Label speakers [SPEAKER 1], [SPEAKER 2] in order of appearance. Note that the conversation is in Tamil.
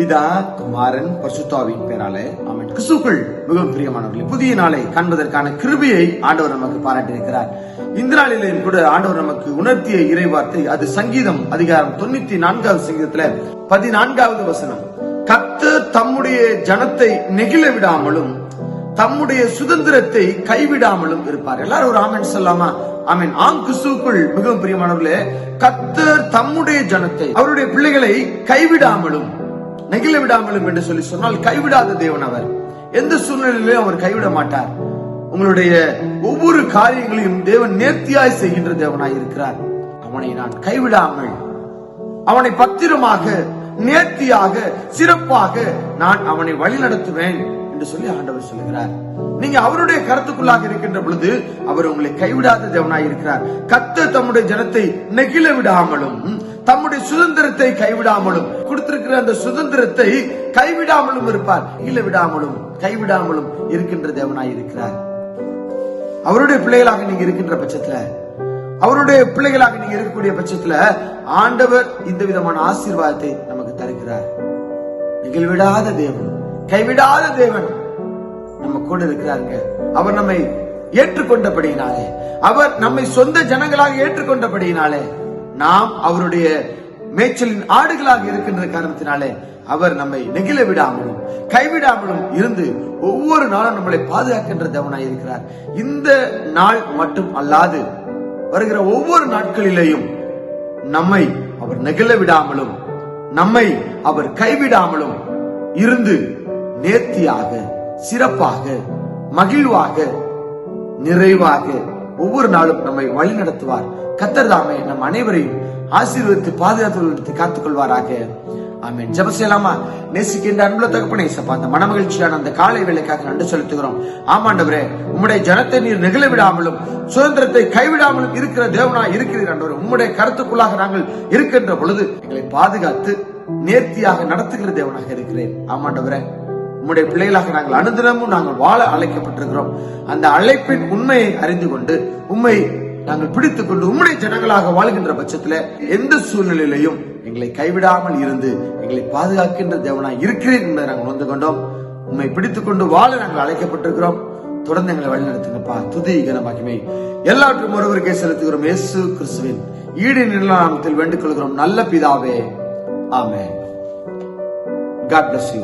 [SPEAKER 1] பிதா குமாரன் பரிசுத்தாவின் பேராலே ஆமென். கிறிஸ்துக்குள் மிகவும் பிரியமானவர்களே புதிய நாளை காண்பதற்கான கிருபியை ஆண்டவர் நமக்கு பாராட்டியிருக்கிறார். இந்த நாளிலேயும் கூட ஆண்டவர் நமக்கு உணர்த்திய இறைவார்த்தை அது சங்கீதம் அதிகாரம் தொண்ணூத்தி நான்காவது சங்கீதத்துல பதினான்காவது வசனம். கத்து தம்முடைய ஜனத்தை நெகிழ விடாமலும் தம்முடைய சுதந்திரத்தை கைவிடாமலும் இருப்பார். எல்லாரும் ஒரு ஆமன் சொல்லாமா ஆமென். ஆம் கிறிஸ்துவுக்குள் மிகவும் பிரியமானவர்களே கத்தர் தம்முடைய ஜனத்தை அவருடைய பிள்ளைகளை கைவிடாமலும் நெகிழ விடாமலும் என்று சொல்லி சொன்னால் கைவிடாத தேவன் அவர். எந்த சூழ்நிலையிலும் அவர் கைவிட மாட்டார். உங்களுடைய ஒவ்வொரு காரியங்களையும் தேவன் நேர்த்தியாய் செய்கின்ற தேவனாய் இருக்கிறார். அவனை நான் கைவிடாமல் அவனை பத்திரமாக நேர்த்தியாக சிறப்பாக நான் அவனை வழிநடத்துவேன். என்று சொல்லி ஆண்டவர் சொல்லுகிறார். நீங்க அவருடைய கருத்துக்குள்ளாக இருக்கின்ற பொழுது அவர் உங்களை கைவிடாத தேவனாய் இருக்கிறார். கத்த தம்முடைய ஜனத்தை நெகிழ விடாமலும் தம்முடைய சுதந்திரத்தை கைவிடாமலும் கொடுத்திருக்கிற அந்த சுதந்திரத்தை கைவிடாமலும் இருப்பார். இல்ல விடாமலும் கைவிடாமலும் இருக்கின்ற தேவனாய் இருக்கிறார். அவருடைய பிள்ளைகளாக நீங்க இருக்கின்ற பட்சத்துல அவருடைய பிள்ளைகளாக நீங்க இருக்கக்கூடிய பட்சத்துல ஆண்டவர் இந்த விதமான ஆசீர்வாதத்தை நமக்கு தருகிறார். நிகழ்விடாத தேவன். கைவிடாத தேவன் நம்ம கூட இருக்கிறாருங்க. அவர் நம்மை ஏற்றுக்கொண்டபடியினாலே அவர் நம்மை சொந்த ஜனங்களாக ஏற்றுக்கொண்டபடியினாலே நாம் அவருடைய மேய்ச்சலின் ஆடுகளாக இருக்கின்ற காரணத்தினாலே அவர் நம்மை நெகிழ விடாமலும் கைவிடாமலும் இருந்து ஒவ்வொரு நாளும் நம்மளை பாதுகாக்கின்ற தேவனாய் இருக்கிறார். இந்த நாள் மட்டும் அல்லாது வருகிற ஒவ்வொரு நாட்களிலேயும் நம்மை அவர் நெகிழ விடாமலும் நம்மை அவர் கைவிடாமலும் இருந்து நேர்த்தியாக சிறப்பாக மகிழ்வாக நிறைவாக ஒவ்வொரு நாளும் நம்மை வழி நடத்துவார் கத்தர் தாமே நம் அனைவரையும் ஆசீர்வதித்து பாதுகாத்து காத்துக் கொள்வாராக ஆமென். ஜப செய்யலாமா? நேசிக்கின்ற அன்புல தகப்பனே சப்பா அந்த மனமகிழ்ச்சியான அந்த காலை வேலைக்காக நன்றி செலுத்துகிறோம். ஆமாண்டவரே உம்முடைய ஜனத்தை நீர் நெகிழ விடாமலும் சுதந்திரத்தை கைவிடாமலும் இருக்கிற தேவனா இருக்கிறீர் அன்றவர் உம்முடைய கருத்துக்குள்ளாக நாங்கள் இருக்கின்ற பொழுது எங்களை பாதுகாத்து நேர்த்தியாக நடத்துகிற தேவனாக இருக்கிறேன். ஆமாண்டவரே. உம்முடைய பிள்ளைகளாக நாங்கள் அனுதினமும் நாங்கள் வாழ அழைக்கப்பட்டிருக்கிறோம். அந்த அழைப்பின் உண்மையை அறிந்து கொண்டு உண்மை நாங்கள் பிடித்துக் கொண்டு உம்முடைய ஜனங்களாக வாழ்கின்ற பட்சத்துல எந்த சூழ்நிலையிலையும் எங்களை கைவிடாமல் இருந்து எங்களை பாதுகாக்கின்ற தேவனாய் இருக்கிறேன் என்பதை நாங்கள் உணர்ந்து கொண்டோம். உண்மை பிடித்துக் கொண்டு வாழ நாங்கள் அழைக்கப்பட்டிருக்கிறோம். தொடர்ந்து எங்களை வழிநடத்துங்கப்பா. துதி கனமாக்குமே எல்லாற்றும் ஒருவருக்கே செலுத்துகிறோம். இயேசு கிறிஸ்துவின் ஈடு நிலநாமத்தில் வேண்டுக் கொள்கிறோம் நல்ல பிதாவே. ஆமே காட் பிளஸ் யூ